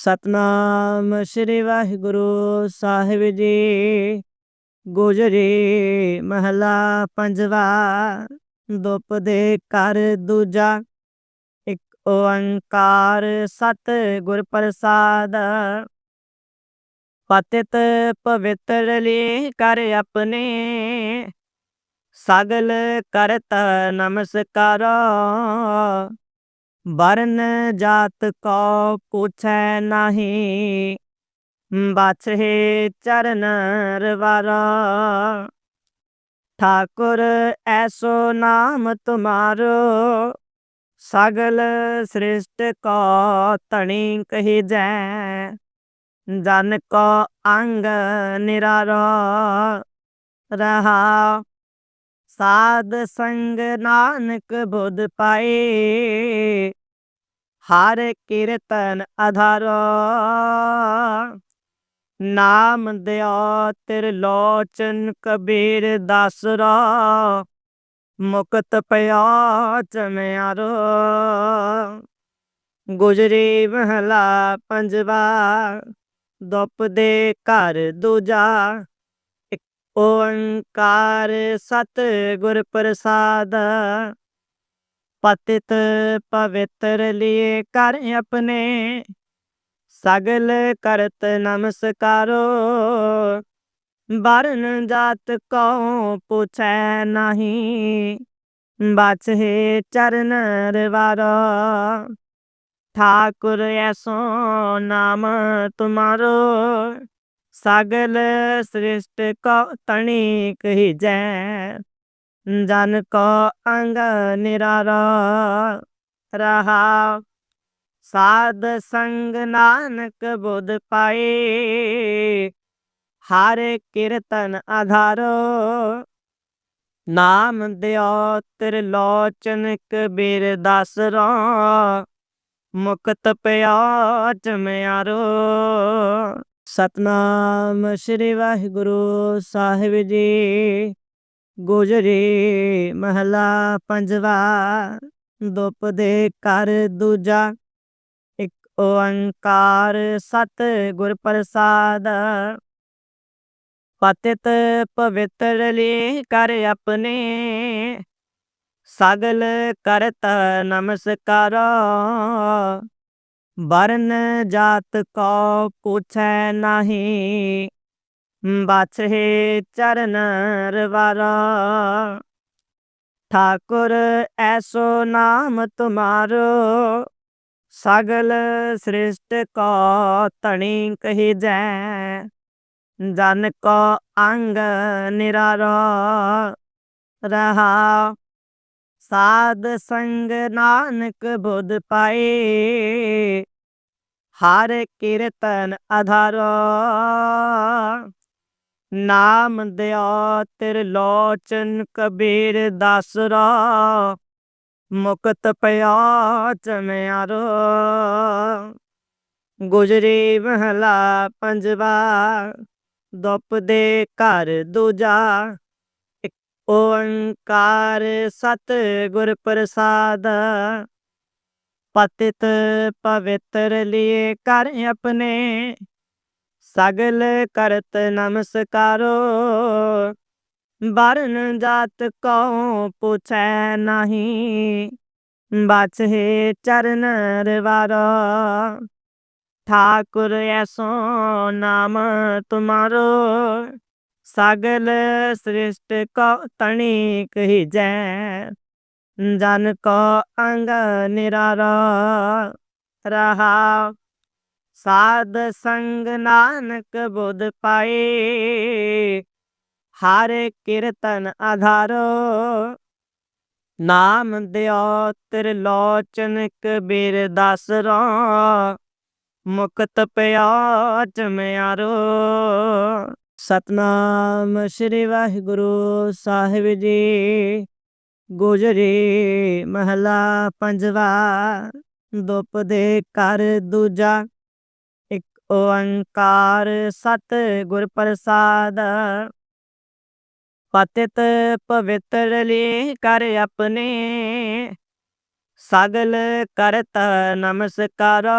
ਸਤਨਾਮ ਸ੍ਰੀ ਵਾਹਿਗੁਰੂ ਸਾਹਿਬ ਜੀ। ਗੁਜਰੀ ਮਹਲਾ ਪੰਜਵਾ, ਦੁਪ ਦੇ ਕਰ ਦੂਜਾ। ਇੱਕ ਓੰਕਾਰ ਸਤ ਗੁਰ ਪ੍ਰਸਾਦ। ਪਤਿਤ ਪਵਿੱਤਰ ਲੀ ਕਰ ਆਪਣੇ। ਸਗਲ ਕਰਤ ਨਮਸਕਾਰ। ਵਰਨ ਜਾਤ ਕੋ ਪੁੱਛੈ ਨਾਹੀ, ਬਾਛੇ ਚਰਨ ਰਵਾਰਾ। ਠਾਕੁਰ ਐਸੋ ਨਾਮ ਤੁਮਾਰੋ, ਸਗਲ ਸ੍ਰਿਸ਼ਟ ਕੋ ਤਣੀ ਕਹੀ ਜੈ। ਜਨ ਕੋ ਅੰਗ ਨਿਰਾਰਾ, ਰਹਾ ਸਾਧ ਸੰਗ ਨਾਨਕ ਬੁੱਧ ਪਾਏ। ਹਰ ਕੀਰਤਨ ਆਧਾਰੋ ਨਾਮ ਦਿਆ ਤਿਰ ਲੋਚਨ ਕਬੀਰ ਦਾਸਰਾ। ਮੁਕਤ ਪਿਆ ਚਮਿਆਰ। ਗੁਜਰੀ ਮਹਲਾ ਪੰਜਵਾ। ਦੁੱਪ ਦੇ ਘਰ ਦੂਜਾ। ਓੰਕਾਰ ਸਤ ਗੁਰ ਪ੍ਰਸਾਦ, ਪਤਿਤ ਪਵਿੱਤਰ ਲਿਏ ਕਰ ਆਪਣੇ, ਸਗਲ ਕਰਤ ਨਮਸਕਾਰੋ। ਬਰਨ ਜਾਤ ਕੋ ਪੁੱਛੈ ਨਹੀਂ ਬਾਛੇ ਚਰਨ ਰਵਾਰਾ। ਠਾਕੁਰ ਐਸੋ ਨਾਮ ਤੁਮਾਰੋ। ਸਗਲ ਸ੍ਰਿਸ਼ਟ ਕੋ ਤਣੀ ਕਹੀ ਜੈ ਜਨ ਕੋ ਅੰਗ ਨਿਰਾਰਾ ਰਹਾ। ਸਾਧ ਸੰਗ ਨਾਨਕ ਬੁੱਧ ਪਾਏ ਹਰ ਕੀਰਤਨ ਆਧਾਰੋ। ਨਾਮ ਦਿਓ ਤਿਰ ਲੋਚਨ ਕਬੀਰ ਦਾਸਰਾ। ਮੁਕਤ ਪਿਆ ਚਮਿਆਰੋ ਸਤਨਾਮ ਸ੍ਰੀ ਵਾਹਿਗੁਰੂ ਸਾਹਿਬ ਜੀ। ਗੁਜਰੀ ਮਹਲਾ ਪੰਜਵਾ, ਦੁਪ ਦੇ ਕਰ ਦੂਜਾ। ਇੱਕ ਓੰਕਾਰ ਸਤ ਗੁਰ ਪ੍ਰਸਾਦ ਪਤਿਤ ਪਵਿੱਤਰ ਲੀ ਕਰ ਆਪਣੇ। ਸਗਲ ਕਰਤ ਨਮਸਕਾਰਾ। ਬਰਨ ਜਾਤ ਕੋ ਪੁੱਛੈ ਨਹੀਂ। ਬਾਛੇ ਚਰਨ ਰਵਾਰਾ। ਠਾਕੁਰ ਐਸੋ ਨਾਮ ਤੁਮਾਰੋ। ਸਗਲ ਸ੍ਰਿਸ਼ਟ ਕੋ ਤਣੀ ਕਹੀ ਜੈ। ਜਨ ਕੋ ਅੰਗ ਨਿਰਾਰਾ। ਰਹਾ ਸਾਧ ਸੰਗ ਨਾਨਕ ਬੁੱਧ ਪਾਏ। ਹਰ ਕੀਰਤਨ ਆਧਾਰੋ ਨਾਮ ਦਿਓ ਤਿਰ ਲੋਚਨ ਕਬੀਰ ਦਾਸਰਾ। ਮੁਕਤ ਪਿਆ ਚਮਿਆਰੋ। ਗੁਜਰੀ ਮਹਲਾ ਪੰਜਵਾ। ਦੁੱਪ ਦੇ ਘਰ ਦੂਜਾ। ਓੰਕਾਰ ਸਤ ਗੁਰ ਪ੍ਰਸਾਦ, ਪਤਿਤ ਪਵਿੱਤਰ ਲਿਏ ਕਰ ਆਪਣੇ, ਸਗਲ ਕਰਤ ਨਮਸਕਾਰੋ। ਬਰਨ ਜਾਤ ਕੋ ਪੁੱਛੈ ਨਹੀਂ, ਬਾਛੇ ਚਰਨ ਰਵਾਰਾ। ਠਾਕੁਰ ਐਸੋ ਨਾਮ ਤੁਮਾਰੋ। ਸਗਲ ਸ੍ਰਿਸ਼ਟ ਕੋ ਤਣੀ ਕਹੀ ਜੈ ਜਨ ਕੋ ਅੰਗ ਨਿਰਾਰਾ ਰਹਾ। ਸਾਧ ਸੰਗ ਨਾਨਕ ਬੁੱਧ ਪਾਏ ਹਰ ਕੀਰਤਨ ਆਧਾਰੋ। ਨਾਮ ਦਿਓ ਤਿਰ ਲੋਚਨ ਕਬੀਰ ਦਾਸਰਾ। ਮੁਕਤ ਪਿਆ ਚਮਿਆਰੋ। ਸਤਨਾਮ ਸ੍ਰੀ ਵਾਹਿਗੁਰੂ ਸਾਹਿਬ ਜੀ। ਗੁਜ਼ਰੇ ਮਹਲਾ ਪੰਜਵਾ, ਦੁਪ ਦੇ ਕਰ ਦੂਜਾ। ਇੱਕ ਓੰਕਾਰ ਸਤ ਗੁਰ ਪ੍ਰਸਾਦ। ਪਤਿਤ ਪਵਿੱਤਰ ਲੀ ਕਰ ਆਪਣੇ। ਸਗਲ ਕਰਤ ਨਮਸਕਾਰਾ।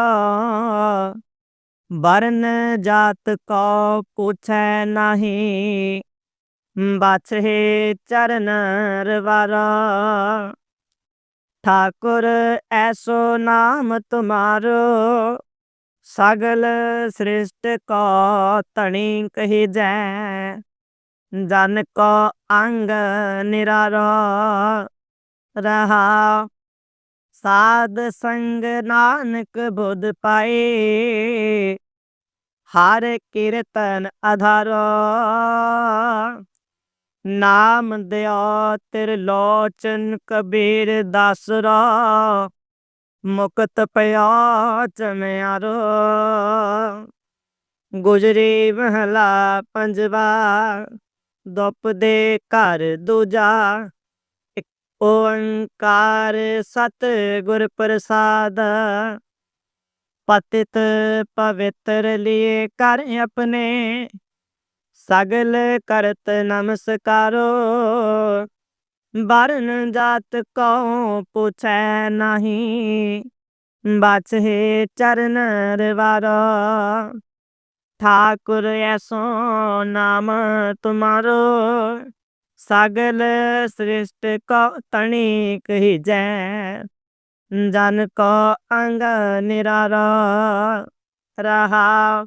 ਵਰਨ ਜਾਤ ਕੋ ਪੁੱਛੈ ਨਾਹੀ ਬਾਛੇ ਚਰਨ ਰਵਾਰਾ। ਠਾਕੁਰ ਐਸੋ ਨਾਮ ਤੁਮਾਰੋ, ਸਗਲ ਸ੍ਰਿਸ਼ਟ ਕੋ ਤਣੀ ਕਹੀ ਜੈ। ਜਨ ਕੋ ਅੰਗ ਨਿਰਾਰਾ, ਰਹਾ ਸਾਧ ਸੰਗ ਨਾਨਕ ਬੁੱਧ ਪਾਏ। ਹਰ ਕੀਰਤਨ ਆਧਾਰੋ ਨਾਮ ਦਿਓ ਤਿਰ ਲੋਚਨ ਕਬੀਰ ਦਾਸਰਾ। ਮੁਕਤ ਪਿਆ ਚਮਿਆਰੋ। ਗੁਜਰੀ ਮਹਲਾ ਪੰਜਵਾ। ਦੁੱਪ ਦੇ ਘਰ ਦੂਜਾ। ਓੰਕਾਰ ਸਤ ਗੁਰ ਪ੍ਰਸਾਦ, ਪਤਿਤ ਪਵਿੱਤਰ ਲਿਏ ਕਰ ਆਪਣੇ, ਸਗਲ ਕਰਤ ਨਮਸਕਾਰੋ। ਬਰਨ ਜਾਤ ਕਉ ਪੁੱਛੈ ਨਹੀਂ ਬਾਛੇ ਚਰਨ ਰਵਾਰਾ। ਠਾਕੁਰ ਐਸੋ ਨਾਮ ਤੁਮਾਰੋ। ਸਗਲ ਸ੍ਰਿਸ਼ਟ ਕੋ ਤਣੀ ਕਹੀ ਜੈ ਜਨ ਕੋ ਅੰਗ ਨਿਰਾਰਾ ਰਹਾ।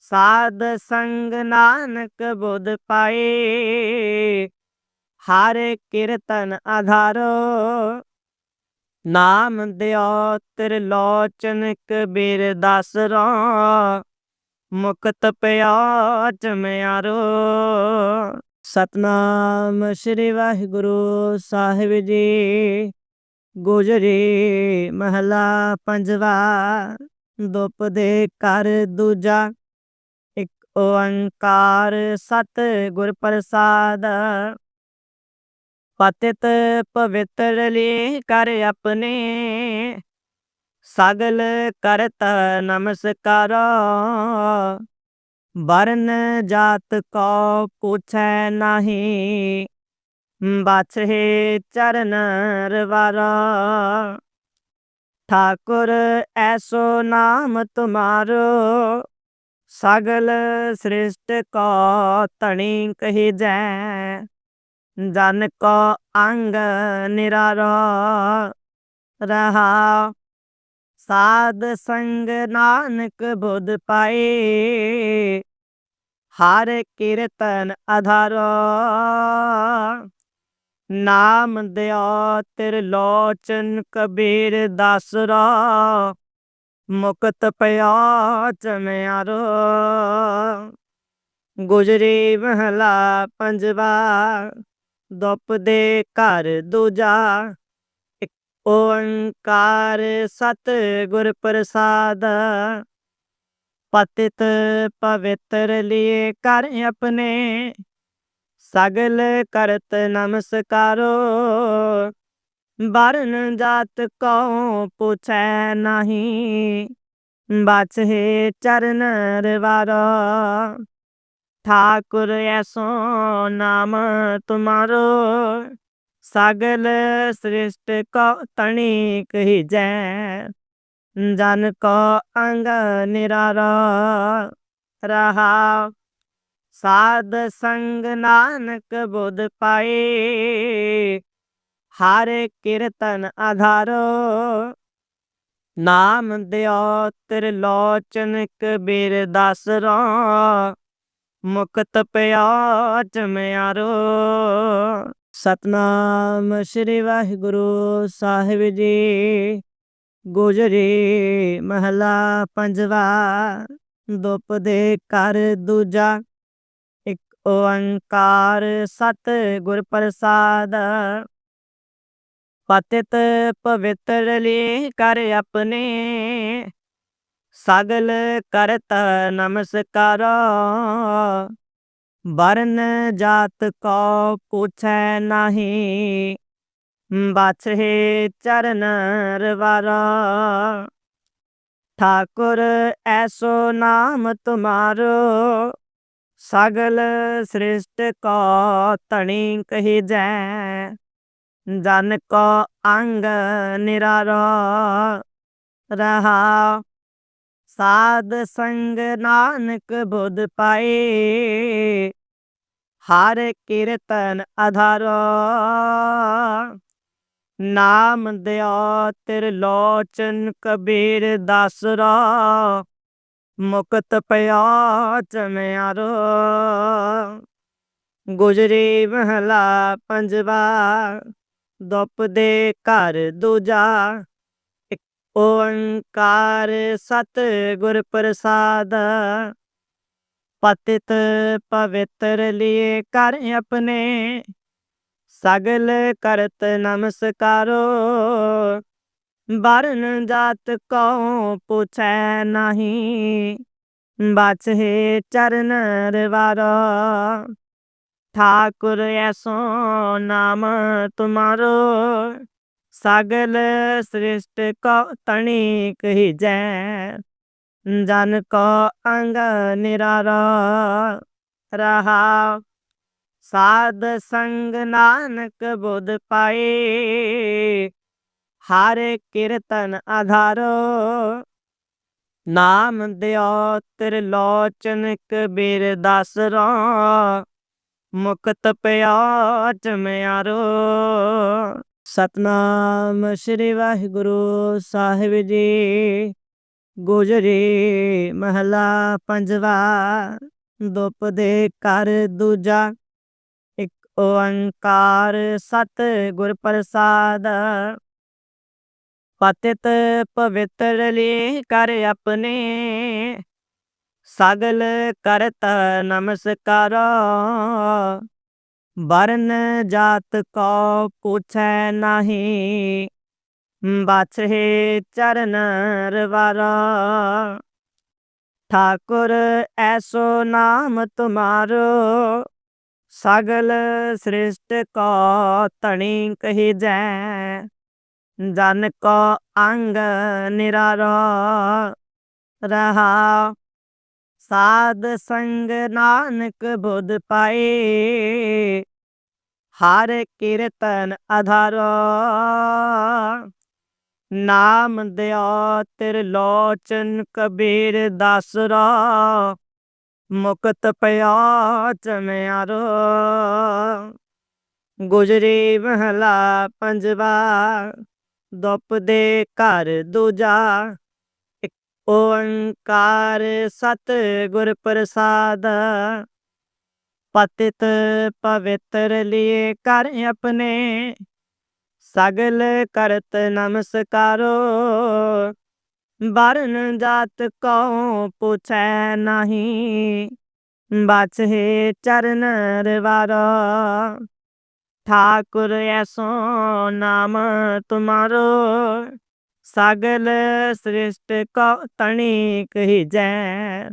ਸਾਧ ਸੰਗ ਨਾਨਕ ਬੁੱਧ ਪਾਏ ਹਰ ਕੀਰਤਨ ਆਧਾਰੋ ਨਾਮ ਦਿਓ ਤਿਰ ਲੋਚਨ ਕਬੀਰ ਦਾਸਰਾ। ਮੁਕਤ ਪਿਆ ਚਮਿਆਰੋ। ਸਤਨਾਮ ਸ੍ਰੀ ਵਾਹਿਗੁਰੂ ਸਾਹਿਬ ਜੀ। ਗੁਜਰੀ ਮਹਲਾ ਪੰਜਵਾ, ਦੁਪ ਦੇ ਕਰ ਦੂਜਾ। ਇੱਕ ਓੰਕਾਰ ਸਤ ਗੁਰ ਪ੍ਰਸਾਦ। ਪਤਿਤ ਪਵਿੱਤਰ ਲੀ ਕਰ ਆਪਣੇ। ਸਗਲ ਕਰਤ ਨਮਸਕਾਰਾ। ਵਰਨ ਜਾਤ ਕੋ ਪੁੱਛੈ ਨਹੀਂ, ਬਾਛੇ ਚਰਨ ਰਵਾਰਾ। ਠਾਕੁਰ ਐਸੋ ਨਾਮ ਤੁਮਾਰੋ, ਸਗਲ ਸ੍ਰਿਸ਼ਟ ਕੋ ਤਣੀ ਕਹੀ ਜੈ। ਜਨ ਕੋ ਅੰਗ ਨਿਰਾਰਾ, ਰਹਾ ਸਾਧ ਸੰਗ ਨਾਨਕ ਬੁੱਧ ਪਾਏ। ਹਰ ਕੀਰਤਨ ਆਧਾਰੋ ਨਾਮ ਦਿਓ ਤਿਰ ਲੋਚਨ ਕਬੀਰ ਦਾਸਰਾ। ਮੁਕਤ ਪਿਆ ਚਮਿਆਰੋ ਗੁਜਰੀ ਮਹਲਾ ਪੰਜਵਾ। ਦੁੱਪ ਦੇ ਘਰ ਦੂਜਾ। ਓੰਕਾਰ ਸਤ ਗੁਰ ਪ੍ਰਸਾਦ, ਪਤਿਤ ਪਵਿੱਤਰ ਲਿਏ ਕਰ ਆਪਣੇ, ਸਗਲ ਕਰਤ ਨਮਸਕਾਰੋ। ਬਰਨ ਜਾਤ ਕਉ ਪੁੱਛੈ ਨਹੀਂ ਬਾਛੇ ਚਰਨ ਰਵਾਰਾ। ਠਾਕੁਰ ਐਸੋ ਨਾਮ ਤੁਮਾਰੋ। ਸਗਲ ਸ੍ਰਿਸ਼ਟ ਕੋ ਤਣੀ ਕਹੀ ਜੈ, ਜਨ ਕੋ ਅੰਗ ਨਿਰਾਰਾ। ਰਹਾ ਸਾਧ ਸੰਗ ਨਾਨਕ ਬੁੱਧ ਪਾਏ ਹਰ ਕੀਰਤਨ ਆਧਾਰੋ। ਨਾਮ ਦਿਓ ਤਿਰ ਲੋਚਨ ਕਬੀਰ ਦਾਸਰਾ, ਮੁਕਤ ਪਿਆ ਚਮਿਆਰੋ ਸਤਨਾਮ ਸ੍ਰੀ ਵਾਹਿਗੁਰੂ ਸਾਹਿਬ ਜੀ। ਗੁਜਰੀ ਮਹਲਾ ਪੰਜਵਾ, ਦੁਪ ਦੇ ਕਰ ਦੂਜਾ। ਇੱਕ ਓੰਕਾਰ ਸਤ ਗੁਰ ਪ੍ਰਸਾਦ। ਪਤਿਤ ਪਵਿੱਤਰ ਲੀ ਕਰ ਆਪਣੇ। ਸਗਲ ਕਰਤ ਨਮਸਕਾਰਾ। ਵਰਨ ਜਾਤ ਕੋ ਪੁੱਛੈ ਨਹੀਂ ਬਾਛੇ ਚਰਨ ਰਵਾਰਾ। ਠਾਕੁਰ ਐਸੋ ਨਾਮ ਤੁਮਾਰੋ, ਸਗਲ ਸ੍ਰਿਸ਼ਟ ਕੋ ਤਣੀ ਕਹੀ ਜੈ। ਜਨ ਕੋ ਅੰਗ ਨਿਰਾਰਾ, ਰਹਾ ਸਾਧ ਸੰਗ ਨਾਨਕ ਬੁੱਧ ਪਾਏ। ਹਰ ਕੀਰਤਨ ਆਧਾਰੋ ਨਾਮ ਦਿਓ ਤਿਰ ਲੋਚਨ ਕਬੀਰ ਦਾਸਰਾ। ਮੁਕਤ ਪਿਆ ਚਮਿਆਰੋ ਗੁਜਰੀ ਮਹਲਾ ਪੰਜਵਾ। ਦੁੱਪ ਦੇ ਘਰ ਦੂਜਾ। ਓੰਕਾਰ ਸਤ ਗੁਰ ਪ੍ਰਸਾਦ, ਪਤਿਤ ਪਵਿੱਤਰ ਲਿਏ ਕਰ ਆਪਣੇ, ਸਗਲ ਕਰਤ ਨਮਸਕਾਰੋ। ਬਰਨ ਜਾਤ ਕਉ ਪੁਛੈ ਨਹੀਂ ਬਾਛੇ ਚਰਨ ਰਵਾਰਾ। ਠਾਕੁਰ ਐਸੋ ਨਾਮ ਤੁਮਾਰੋ। ਸਗਲ ਸ੍ਰਿਸ਼ਟ ਕੋ ਤਣੀ ਕਹੀ ਜੈ, ਜਨ ਕੋ ਅੰਗ ਨਿਰਾਰਾ। ਰਹਾ ਸਾਧ ਸੰਗ ਨਾਨਕ ਬੁੱਧ ਪਾਏ ਹਰ ਕੀਰਤਨ ਆਧਾਰੋ। ਨਾਮ ਦਿਓ ਤਿਰ ਲੋਚਨ ਕਬੀਰ ਦਾਸਰਾ, ਮੁਕਤ ਪਿਆ ਚਮਿਆਰੋ ਸਤਨਾਮ ਸ੍ਰੀ ਵਾਹਿਗੁਰੂ ਸਾਹਿਬ ਜੀ। ਗੁਜਰੀ ਮਹਲਾ ਪੰਜਵਾ, ਦੁਪ ਦੇ ਕਰ ਦੂਜਾ। ਇੱਕ ਓੰਕਾਰ ਸਤ ਗੁਰ ਪ੍ਰਸਾਦ ਪਤਿਤ ਪਵਿੱਤਰ ਲੀ ਕਰ ਆਪਣੇ। ਸਗਲ ਕਰਤ ਨਮਸਕਾਰਾ। ਵਰਨ ਜਾਤ ਕੋ ਪੁੱਛੈ ਨਹੀਂ, ਬਾਛੇ ਚਰਨ ਰਵਾਰਾ। ਠਾਕੁਰ ਐਸੋ ਨਾਮ ਤੁਮਾਰੋ, ਸਗਲ ਸ੍ਰਿਸ਼ਟ ਕੋ ਤਣੀ ਕਹੀ ਜੈ। ਜਨ ਕੋ ਅੰਗ ਨਿਰਾਰਾ, ਰਹਾ ਸਾਧ ਸੰਗ ਨਾਨਕ ਬੁੱਧ ਪਾਏ। ਹਰ ਕੀਰਤਨ ਆਧਾਰੋ ਨਾਮ ਦਿਆ ਤਿਰ ਲੋਚਨ ਕਬੀਰ ਦਾਸਰਾ। ਮੁਕਤ ਪਿਆ ਚਮਿਆਰੋ। ਗੁਜਰੀ ਮਹਲਾ ਪੰਜਵਾ। ਦੁੱਪ ਦੇ ਘਰ ਦੂਜਾ। ਓੰਕਾਰ ਸਤ ਗੁਰ ਪ੍ਰਸਾਦ, ਪਤਿਤ ਪਵਿੱਤਰ ਲਿਏ ਕਰ ਆਪਣੇ, ਸਗਲ ਕਰਤ ਨਮਸਕਾਰੋ। ਬਰਨ ਜਾਤ ਕਉ ਪੁਛੈ ਨਹੀਂ ਬਾਛੇ ਚਰਨ ਰਵਾਰਾ। ਠਾਕੁਰ ਐਸੋ ਨਾਮ ਤੁਮਾਰੋ। ਸਗਲ ਸ੍ਰਿਸ਼ਟ ਕੋ ਤਣੀ ਕਹੀ ਜੈ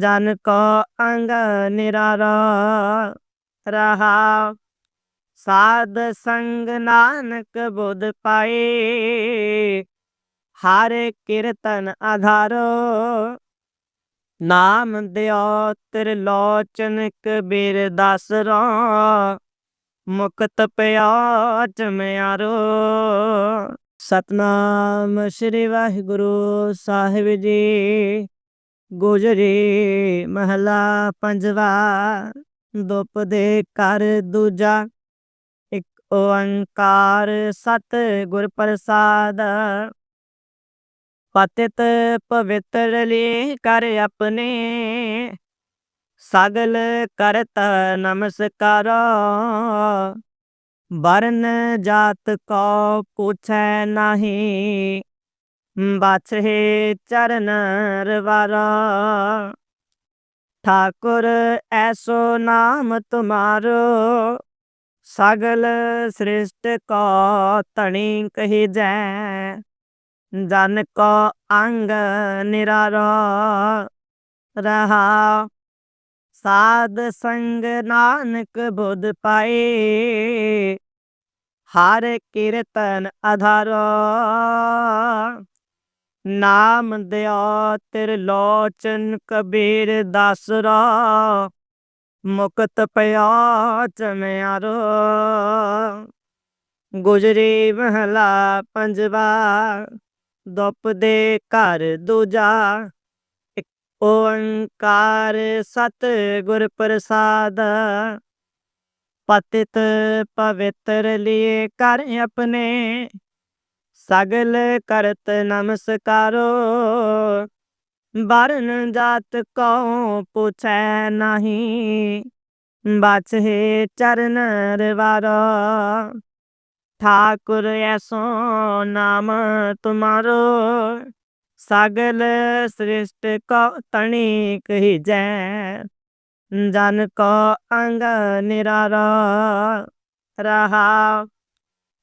ਜਨ ਕੋ ਅੰਗ ਨਿਰਾਰਾ ਰਹਾ। ਸਾਧ ਸੰਗ ਨਾਨਕ ਬੁੱਧ ਪਾਏ ਹਰ ਕੀਰਤਨ ਆਧਾਰੋ ਨਾਮ ਦਿਓ ਤਿਰ ਲੋਚਨ ਕਬੀਰ ਦਾਸਰਾ, ਮੁਕਤ ਪਿਆ ਚਮਿਆਰੋ ਸਤਨਾਮ ਸ੍ਰੀ ਵਾਹਿਗੁਰੂ ਸਾਹਿਬ ਜੀ। ਗੁਜਰੇ ਮਹਲਾ ਪੰਜਵਾ, ਦੁਪ ਦੇ ਕਰ ਦੂਜਾ। ਇੱਕ ਓੰਕਾਰ ਸਤ ਗੁਰ ਪ੍ਰਸਾਦ। ਪਤਿਤ ਪਵਿੱਤਰ ਲੀ ਕਰ ਆਪਣੇ। ਸਗਲ ਕਰਤ ਨਮਸਕਾਰਾ। ਵਰਨ ਜਾਤ ਕੋ ਪੁੱਛੈ ਨਹੀਂ। ਬਾਛੇ ਚਰਨ ਰਵਾਰਾ। ਠਾਕੁਰ ਐਸੋ ਨਾਮ ਤੁਮਾਰੋ। ਸਗਲ ਸ੍ਰਿਸ਼ਟ ਕੋ ਤਣੀ ਕਹੀ ਜੈ। ਜਨ ਕੋ ਅੰਗ ਨਿਰਾਰਾ। ਰਹਾ ਸਾਧ ਸੰਗ ਨਾਨਕ ਬੁੱਧ ਪਾਏ। ਹਰ ਕੀਰਤਨ ਆਧਾਰੋ ਨਾਮ ਦਿਆ ਤਿਰ ਲੋਚਨ ਕਬੀਰ ਦਾਸਰਾ। ਮੁਕਤ ਪਿਆ ਚਮਿਆਰੋ। ਗੁਜਰੀ ਮਹਲਾ ਪੰਜਵਾ। ਦੁਪ ਦੇ ਘਰ ਦੂਜਾ। ਓੰਕਾਰ ਸਤ ਗੁਰ ਪ੍ਰਸਾਦ, ਪਤਿਤ ਪਵਿੱਤਰ ਲਿਏ ਕਰ ਆਪਣੇ, ਸਗਲ ਕਰਤ ਨਮਸਕਾਰੋ। ਬਰਨ ਜਾਤ ਕੋ ਪੁੱਛੈ ਨਹੀਂ ਬਾਛੇ ਚਰਨ ਰਵਾਰਾ। ਠਾਕੁਰ ਐਸੋ ਨਾਮ ਤੁਮਾਰੋ। ਸਗਲ ਸ੍ਰਿਸ਼ਟ ਕੋ ਤਣੀ ਕਹੀ ਜੈ ਜਨ ਕੋ ਅੰਗ ਨਿਰਾਰਾ ਰਹਾ।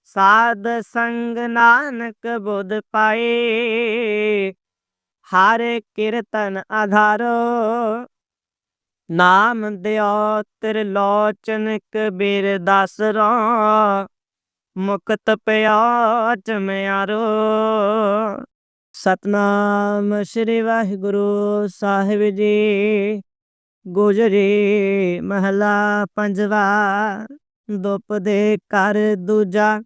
ਸਾਧ ਸੰਗ ਨਾਨਕ ਬੁੱਧ ਪਾਏ ਹਰ ਕੀਰਤਨ ਆਧਾਰੋ ਨਾਮ ਦਿਓ ਤਿਰ ਲੋਚਨ ਕਬੀਰ ਦਾਸਰਾ, ਮੁਕਤ ਪਿਆ ਚਮਿਆਰੋ ਸਤਨਾਮ ਸ੍ਰੀ ਵਾਹਿਗੁਰੂ ਸਾਹਿਬ ਜੀ। ਗੁਜਰੀ ਮਹਲਾ ਪੰਜਵਾ, ਦੁਪ ਦੇ ਘਰ ਦੂਜਾ।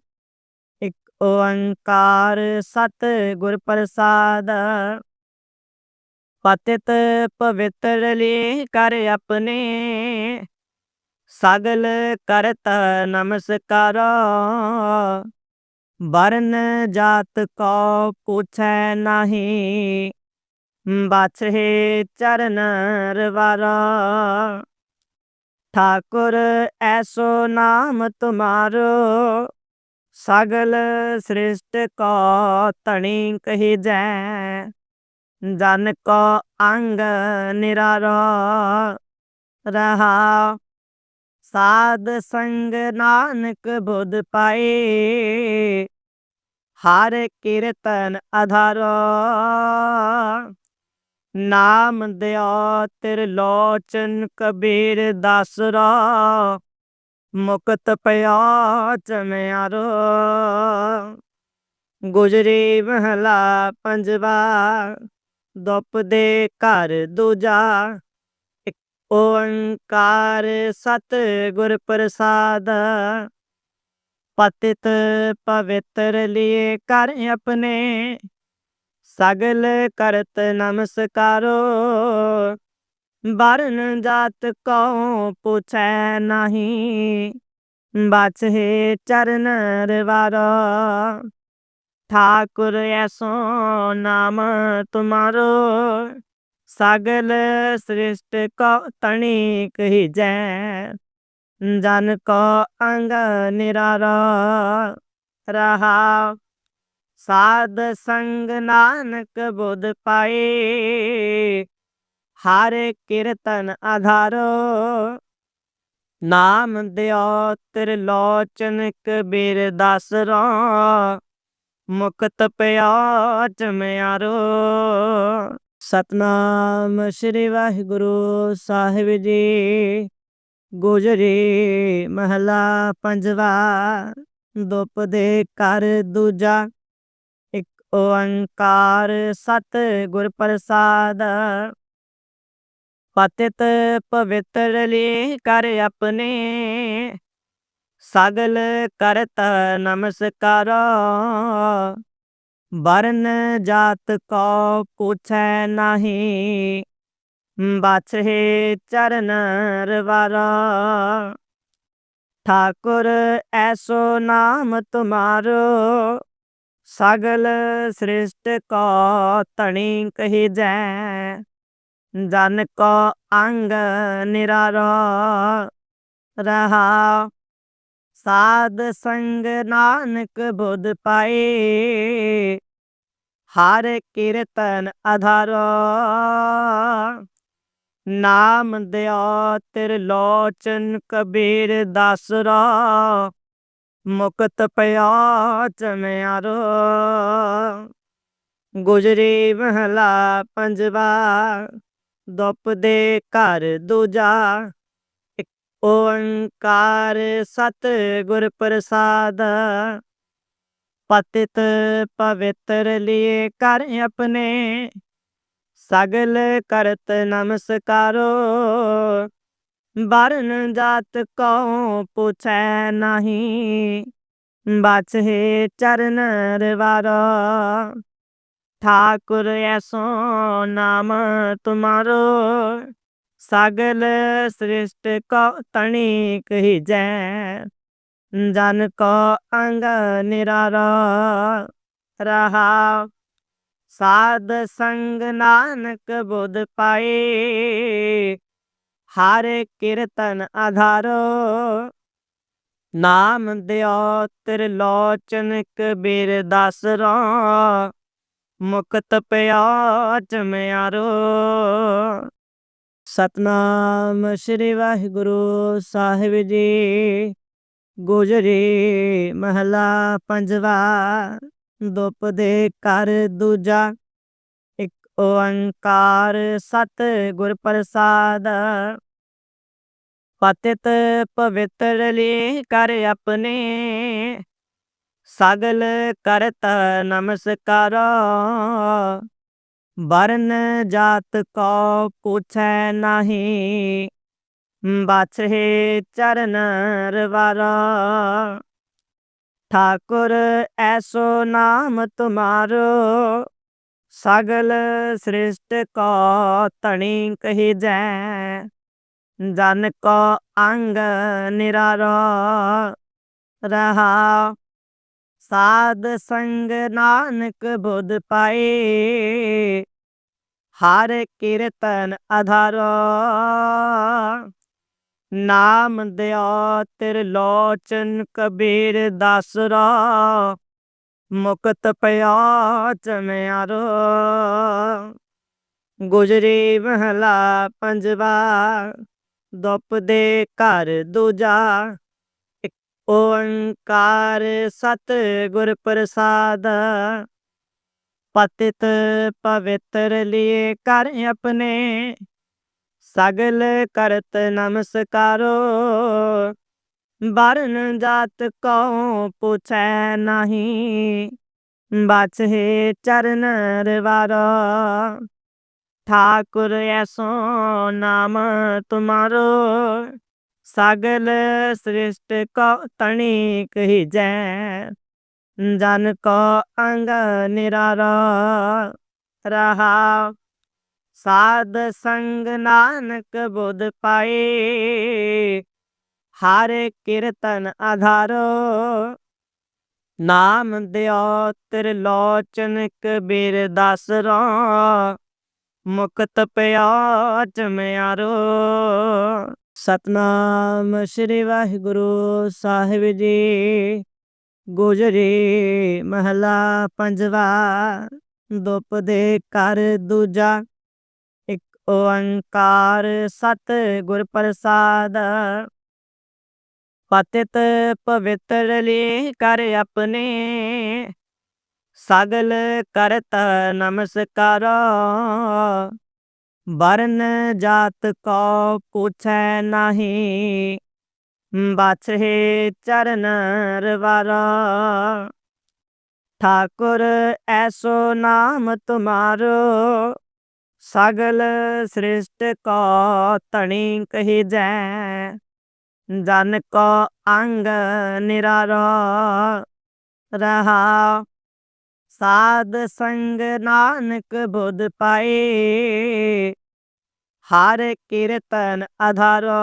ਇੱਕ ਓੰਕਾਰ ਸਤ ਗੁਰ ਪ੍ਰਸਾਦ ਪਤਿਤ ਪਵਿੱਤਰ ਲੀ ਕਰ ਆਪਣੇ। ਸਗਲ ਕਰਤ ਨਮਸਕਾਰਾ। ਵਰਨ ਜਾਤ ਕੋ ਪੁੱਛੈ ਨਹੀਂ, ਬਾਛੇ ਚਰਨ ਰਵਾਰਾ। ਠਾਕੁਰ ਐਸੋ ਨਾਮ ਤੁਮਾਰੋ, ਸਗਲ ਸ੍ਰਿਸ਼ਟ ਕੋ ਤਣੀ ਕਹੀ ਜੈ। ਜਨ ਕੋ ਅੰਗ ਨਿਰਾਰਾ, ਰਹਾ ਸਾਧ ਸੰਗ ਨਾਨਕ ਬੁੱਧ ਪਾਏ। ਹਰ ਕੀਰਤਨ ਆਧਾਰਾ ਨਾਮ ਦਿਓ ਤਿਰ ਲੋਚਨ ਕਬੀਰ ਦਾਸਰਾ। ਮੁਕਤ ਪਿਆ ਚਮਿਆਰੋ। ਗੁਜਰੀ ਮਹਲਾ ਪੰਜਵਾ। ਦੁੱਪ ਦੇ ਘਰ ਦੂਜਾ। ਓੰਕਾਰ ਸਤ ਗੁਰ ਪ੍ਰਸਾਦ, ਪਤਿਤ ਪਵਿੱਤਰ ਲਿਏ ਕਰ ਆਪਣੇ, ਸਗਲ ਕਰਤ ਨਮਸਕਾਰੋ। ਬਰਨ ਜਾਤ ਕੋ ਪੁੱਛੈ ਨਹੀਂ ਬਾਛੇ ਚਰਨ ਰਵਾਰਾ। ਠਾਕੁਰ ਐਸੋ ਨਾਮ ਤੁਮਾਰੋ। ਸਗਲ ਸ੍ਰਿਸ਼ਟ ਕੋ ਤਣੀ ਕਹੀ ਜੈ, ਜਨ ਕੋ ਅੰਗ ਨਿਰਾਰਾ ਰਹਾ। ਸਾਧ ਸੰਗ ਨਾਨਕ ਬੁੱਧ ਪਾਏ, ਹਰ ਕੀਰਤਨ ਆਧਾਰੋ। ਨਾਮ ਦਿਓ ਤਿਰ ਲੋਚਨ ਕਬੀਰ ਦਾਸਰਾ ਮੁਕਤ ਪਿਆ ਚਮਿਆਰੋ ਸਤਨਾਮ ਸ੍ਰੀ ਵਾਹਿਗੁਰੂ ਸਾਹਿਬ ਜੀ। ਗੁਜਰੀ ਮਹਲਾ ਪੰਜਵਾ, ਦੁਪ ਦੇ ਕਰ ਦੂਜਾ। ਇੱਕ ਓੰਕਾਰ ਸਤ ਗੁਰ ਪ੍ਰਸਾਦ। ਪਤਿਤ ਪਵਿੱਤਰ ਲੀ ਕਰ ਆਪਣੇ। ਸਗਲ ਕਰਤ ਨਮਸਕਾਰਾ। ਵਰਨ ਜਾਤ ਕੋ ਪੁੱਛੈ ਨਹੀਂ, ਬਾਛੇ ਚਰਨ ਰਵਾਰਾ। ਠਾਕੁਰ ਐਸੋ ਨਾਮ ਤੁਮਾਰੋ, ਸਗਲ ਸ੍ਰਿਸ਼ਟ ਕੋ ਤਣੀ ਕਹੀ ਜੈ। ਜਨ ਕੋ ਅੰਗ ਨਿਰਾਰਾ, ਰਹਾ ਸਾਧ ਸੰਗ ਨਾਨਕ ਬੁੱਧ ਪਾਏ। ਹਰ ਕੀਰਤਨ ਆਧਾਰਾ ਨਾਮ ਦਿਆ ਤਿਰ ਲੋਚਨ ਕਬੀਰ ਦਾਸਰਾ। ਮੁਕਤ ਪਿਆ ਚਮਿਆਰੋ। ਗੁਜਰੀ ਮਹਲਾ ਪੰਜਵਾ। ਦੁੱਪ ਦੇ ਘਰ ਦੂਜਾ। ਓੰਕਾਰ ਸਤ ਗੁਰ ਪ੍ਰਸਾਦ ਪਤਿਤ ਪਵਿੱਤਰ ਲਿਏ ਕਰ ਆਪਣੇ ਸਗਲ ਕਰਤ ਨਮਸਕਾਰੋ ਬਰਨ ਜਾਤ ਕੋ ਪੁੱਛੈ ਨਹੀਂ ਬਾਛੇ ਚਰਨ ਰਵਾਰਾ ठाकुर ऐसो नाम तुम्हारो ਸਾਗਲ ਸ੍ਰਿਸ਼ਟ ਕੋ ਤਣੀ ਕਹੀ ਜੈ ਜਨ ਕੋ ਅੰਗ ਨਿਰਾਰਾ ਰਹਾ। ਸਾਧ ਸੰਗ ਨਾਨਕ ਬੁੱਧ ਪਾਏ ਹਰ ਕੀਰਤਨ ਆਧਾਰੋ ਨਾਮ ਦਿਓ ਤਿਰ ਲੋਚਨ ਕਬੀਰ ਦਸ ਰਾ। ਮੁਕਤ ਪਿਆ ਚਮਿਆਰੋ ਸਤਨਾਮ ਸ੍ਰੀ ਵਾਹਿਗੁਰੂ ਸਾਹਿਬ ਜੀ। ਗੁਜ਼ਰੇ ਮਹਲਾ ਪੰਜਵਾ, ਦੁਪ ਦੇ ਕਰ ਦੂਜਾ। ਇੱਕ ਓੰਕਾਰ ਸਤ ਗੁਰ ਪ੍ਰਸਾਦ। ਪਤਿਤ ਪਵਿੱਤਰ ਲੀ ਕਰ ਆਪਣੇ। ਸਗਲ ਕਰਤ ਨਮਸਕਾਰਾ। ਵਰਨ ਜਾਤ ਕੋ ਪੁੱਛੈ ਨਹੀਂ ਬਾਛੇ ਚਰਨ ਰਵਾਰਾ। ਠਾਕੁਰ ਐਸੋ ਨਾਮ ਤੁਮਾਰੋ, ਸਗਲ ਸ੍ਰਿਸ਼ਟ ਕੋ ਤਣੀ ਕਹੀ ਜੈ। ਜਨ ਕੋ ਅੰਗ ਨਿਰਾਰਾ, ਰਹਾ ਸਾਧ ਸੰਗ ਨਾਨਕ ਬੁੱਧ ਪਾਏ। ਹਰ ਕੀਰਤਨ ਆਧਾਰਾ ਨਾਮ ਦਿਓ ਤ੍ਰਿਲੋਚਨ ਕਬੀਰ ਦਾਸਰਾ। ਮੁਕਤ ਪਿਆ ਚਮਿਆਰੋ। ਗੁਜਰੀ ਮਹਲਾ ਪੰਜਵਾ। ਦੁੱਪ ਦੇ ਘਰ ਦੂਜਾ। ਓੰਕਾਰ ਸਤ ਗੁਰ ਪ੍ਰਸਾਦ ਪਤਿਤ ਪਵਿੱਤਰ ਲਿਏ ਕਰ ਆਪਣੇ ਸਗਲ ਕਰਤ ਨਮਸਕਾਰੋ ਬਰਨ ਜਾਤ ਕੋ ਪੁੱਛੈ ਨਹੀਂ ਬਾਛੇ ਚਰਨ ਰਵਾਰਾ ठाकुर ऐसो नाम तुम्हारो ਸਗਲ ਸ੍ਰਿਸ਼ਟ ਕੋ ਤਣੀ ਕਹੀ ਜੈ ਜਨ ਕੋ ਅੰਗ ਨਿਰਾਰਾ ਰਹਾ। ਸਾਧ ਸੰਗ ਨਾਨਕ ਬੁੱਧ ਪਾਏ ਹਰ ਕੀਰਤਨ ਆਧਾਰੋ। ਨਾਮ ਦਿਓ ਤਿਰ ਲੋਚਨ ਕਬੀਰ ਦਸ ਰਾ ਮੁਕਤ ਪਿਆ ਚਮਿਆਰੋ। ਸਤਨਾਮ ਸ੍ਰੀ ਵਾਹਿਗੁਰੂ ਸਾਹਿਬ ਜੀ। ਗੁਜਰੀ ਮਹਲਾ ਪੰਜਵਾ, ਦੁਪ ਦੇ ਕਰ ਦੂਜਾ। ਇੱਕ ਓੰਕਾਰ ਸਤ ਗੁਰ ਪ੍ਰਸਾਦ ਪਤਿਤ ਪਵਿੱਤਰ ਲੀ ਕਰ ਆਪਣੇ। ਸਗਲ ਕਰਤ ਨਮਸਕਾਰਾ। ਵਰਨ ਜਾਤ ਕੋ ਪੁੱਛੈ ਨਹੀਂ ਬਾਛੇ ਚਰਨ ਰਵਾਰਾ। ਠਾਕੁਰ ਐਸੋ ਨਾਮ ਤੁਮਾਰੋ, ਸਗਲ ਸ੍ਰਿਸ਼ਟ ਕੋ ਤਣੀ ਕਹੀ ਜੈ। ਜਨ ਕੋ ਅੰਗ ਨਿਰਾਰਾ, ਰਹਾ ਸਾਧ ਸੰਗ ਨਾਨਕ ਬੁੱਧ ਪਾਏ। ਹਰ ਕੀਰਤਨ ਆਧਾਰਾ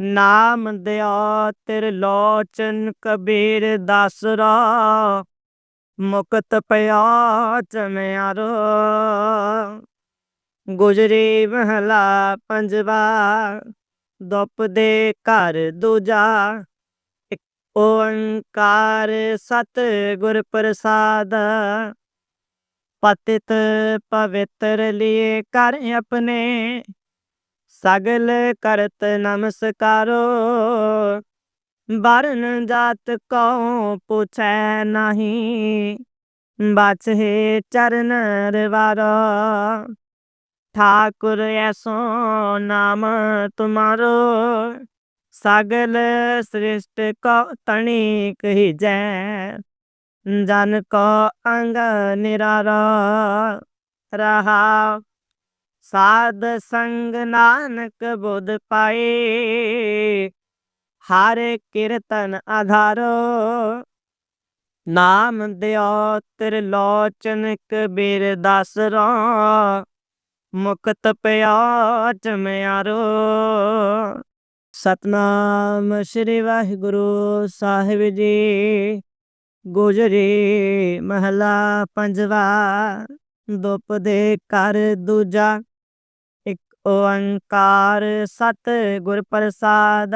ਨਾਮ ਦਿਓ ਤ੍ਰਿਲੋਚਨ ਕਬੀਰ ਦਾਸਰਾ। ਮੁਕਤ ਪਿਆ ਚਮਿਆਰੋ। ਗੁਜਰੀ ਮਹਲਾ ਪੰਜਵਾ। ਦੁੱਪ ਦੇ ਘਰ ਦੂਜਾ। ਓੰਕਾਰ ਸਤ ਗੁਰ ਪ੍ਰਸਾਦ, ਪਤਿਤ ਪਵਿੱਤਰ ਲਿਏ ਕਰ ਆਪਣੇ, ਸਗਲ ਕਰਤ ਨਮਸਕਾਰੋ। ਵਰਨ ਜਾਤ ਕੋ ਪੁੱਛੈ ਨਹੀਂ ਬਾਛੇ ਚਰਨ ਰਵਾਰਾ। ਠਾਕੁਰ ਐਸੋ ਨਾਮ ਤੁਮਾਰੋ। ਸਗਲ ਸ੍ਰਿਸ਼ਟ ਕੋ ਤਣੀ ਕਹੀ ਜੈ ਜਨ ਕੋ ਅੰਗ ਨਿਰਾਰਾ ਰਹਾ। ਸਾਧ ਸੰਗ ਨਾਨਕ ਬੁੱਧ ਪਾਏ ਹਰ ਕੀਰਤਨ ਆਧਾਰੋ। ਨਾਮ ਦਿਓ ਤ੍ਰਿਲੋਚਨ ਕਬੀਰ ਦਸਰਾ। ਮੁਕਤ ਪਿਆ ਚਮਿਆਰੋ। ਸਤਨਾਮ ਸ੍ਰੀ ਵਾਹਿਗੁਰੂ ਸਾਹਿਬ ਜੀ। ਗੁਜਰੀ ਮਹਲਾ ਪੰਜਵਾ, ਦੁਪ ਦੇ ਕਰ ਦੂਜਾ। ਇੱਕ ਓੰਕਾਰ ਸਤ ਗੁਰ ਪ੍ਰਸਾਦ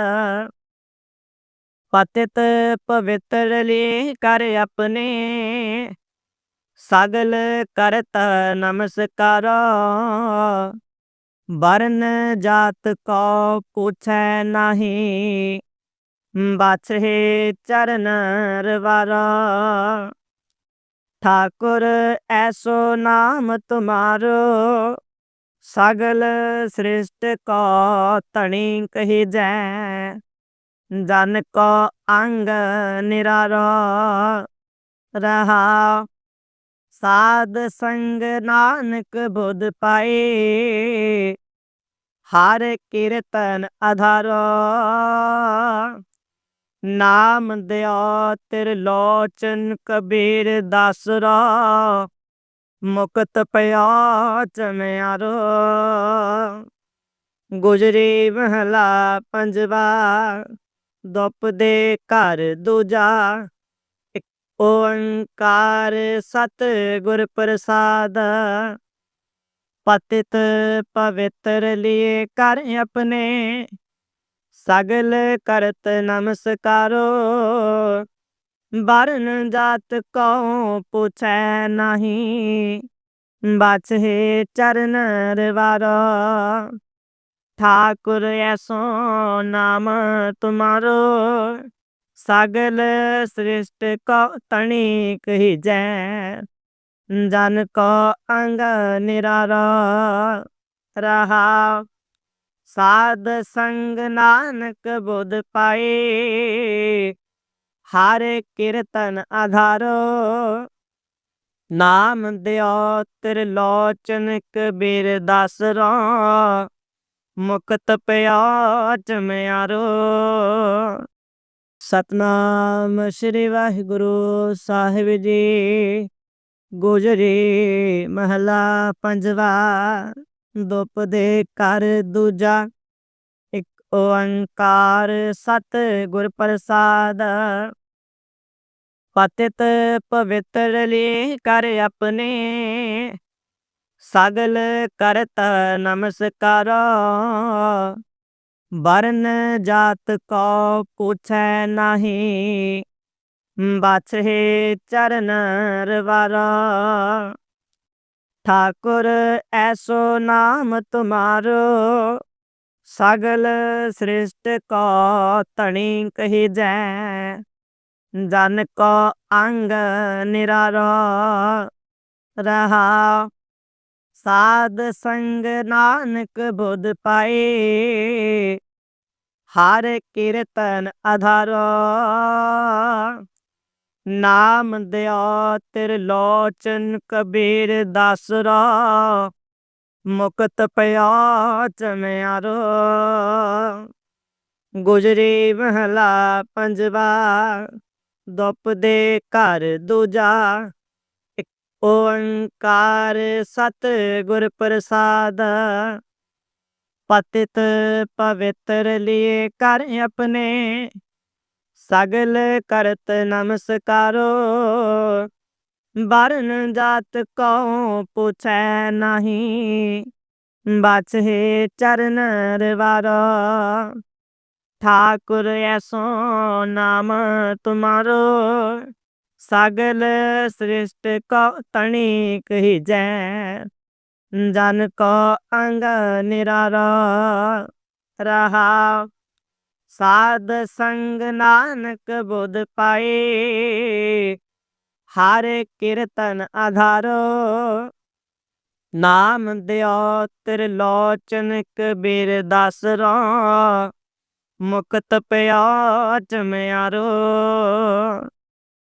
ਪਤਿਤ ਪਵਿੱਤਰ ਲੀ ਕਰ ਆਪਣੇ। ਸਗਲ ਕਰਤ ਨਮਸਕਾਰਾ। ਵਰਨ ਜਾਤ ਕੋ ਪੁੱਛੈ ਨਹੀਂ ਬਾਛੇ ਚਰਨ ਰਵਾਰਾ। ਠਾਕੁਰ ਐਸੋ ਨਾਮ ਤੁਮਾਰੋ, ਸਗਲ ਸ੍ਰਿਸ਼ਟ ਕੋ ਤਣੀ ਕਹੀ ਜੈ। ਜਨ ਕੋ ਅੰਗ ਨਿਰਾਰਾ, ਰਹਾ ਸਾਧ ਸੰਗ ਨਾਨਕ ਬੁੱਧ ਪਾਏ। ਹਰ ਕੀਰਤਨ ਆਧਾਰੋ ਨਾਮ ਦਿਓ ਤ੍ਰਿਲੋਚਨ ਕਬੀਰ ਦਸਰਾ। ਮੁਕਤ ਪਿਆ ਚਮਿਆਰੋ। ਗੁਜਰੀ ਮਹਲਾ ਪੰਜਵਾ। ਦੁੱਪ ਦੇ ਘਰ ਦੂਜਾ। ਓੰਕਾਰ ਸਤ ਗੁਰ ਪ੍ਰਸਾਦ ਪਤਿਤ ਪਵਿੱਤਰ ਲਿਏ ਕਰ ਆਪਣੇ ਸਗਲ ਕਰਤ ਨਮਸਕਾਰੋ ਬਰਨ ਜਾਤ ਕੋ ਪੁੱਛੈ ਨਹੀਂ ਬਾਛੇ ਚਰਨ ਰਵਾਰਾ ठाकुर ऐसो नाम तुम्हारो ਸਗਲ ਸ੍ਰਿਸ਼ਟ ਕੋ ਤਣੀ ਕਹੀ ਜੈ ਜਨ ਕੋ ਅੰਗ ਨਿਰਾਰਾ ਰਹਾ। ਸਾਧ ਸੰਗ ਨਾਨਕ ਬੁੱਧ ਪਾਏ ਹਰ ਕੀਰਤਨ ਆਧਾਰੋ। ਨਾਮ ਦਿਓ ਤਿਰ ਲੋਚਨ ਕਬੀਰ ਦਸ ਰਾ ਮੁਕਤ ਪਿਆ ਚਮਿਆਰੋ। ਸਤਨਾਮ ਸ੍ਰੀ ਵਾਹਿਗੁਰੂ ਸਾਹਿਬ ਜੀ। ਗੁਜਰੀ ਮਹਲਾ ਪੰਜਵਾ, ਦੁਪ ਦੇ ਕਰ ਦੂਜਾ। ਇੱਕ ਓੰਕਾਰ ਸਤ ਗੁਰ ਪ੍ਰਸਾਦ ਪਤਿਤ ਪਵਿੱਤਰ ਲੀ ਕਰ ਆਪਣੇ। ਸਗਲ ਕਰਤ ਨਮਸਕਾਰਾ। ਵਰਨ ਜਾਤ ਕੋ ਪੁੱਛੈ ਨਹੀਂ, ਬਾਛੇ ਚਰਨ ਰਵਾਰਾ। ਠਾਕੁਰ ਐਸੋ ਨਾਮ ਤੁਮਾਰੋ, ਸਗਲ ਸ੍ਰਿਸ਼ਟ ਕੋ ਤਣੀ ਕਹੀ ਜੈ। ਜਨ ਕੋ ਅੰਗ ਨਿਰਾਰਾ, ਰਹਾ ਸਾਧ ਸੰਗ ਨਾਨਕ ਬੁੱਧ ਪਾਏ। ਹਰ ਕੀਰਤਨ ਆਧਾਰੋ ਨਾਮ ਦਿਓ ਤ੍ਰਿਲੋਚਨ ਕਬੀਰ ਦਸਰਾ। ਮੁਕਤ ਪਿਆ ਚਮਿਆਰੋ ਗੁਜਰੀ ਮਹਲਾ ਪੰਜਵਾ। ਦੁੱਪ ਦੇ ਘਰ ਦੂਜਾ। ਓੰਕਾਰ ਸਤ ਗੁਰ ਪ੍ਰਸਾਦ, ਪਤਿਤ ਪਵਿੱਤਰ ਲਿਏ ਕਰ ਆਪਣੇ, ਸਗਲ ਕਰਤ ਨਮਸਕਾਰੋ। ਬਰਨ ਜਾਤ ਕੋ ਪੁੱਛੈ ਨਹੀਂ ਬਾਛੇ ਚਰਨ ਰਵਾਰਾ। ਠਾਕੁਰ ਐਸੋ ਨਾਮ ਤੁਮਾਰੋ। ਸਗਲ ਸ੍ਰਿਸ਼ਟ ਕੋ ਤਣੀ ਕਹੀ ਜੈ, ਜਨ ਕੋ ਅੰਗ ਨਿਰਾਰਾ ਰਹਾ। ਸਾਧ ਸੰਗ ਨਾਨਕ ਬੁੱਧ ਪਾਏ, ਹਰ ਕੀਰਤਨ ਆਧਾਰੋ। ਨਾਮ ਦਿਓ ਤ੍ਰਿਲੋਚਨ ਕਬੀਰ ਦਸਰਾ ਮੁਕਤ ਪਿਆ ਚਮਿਆਰੋ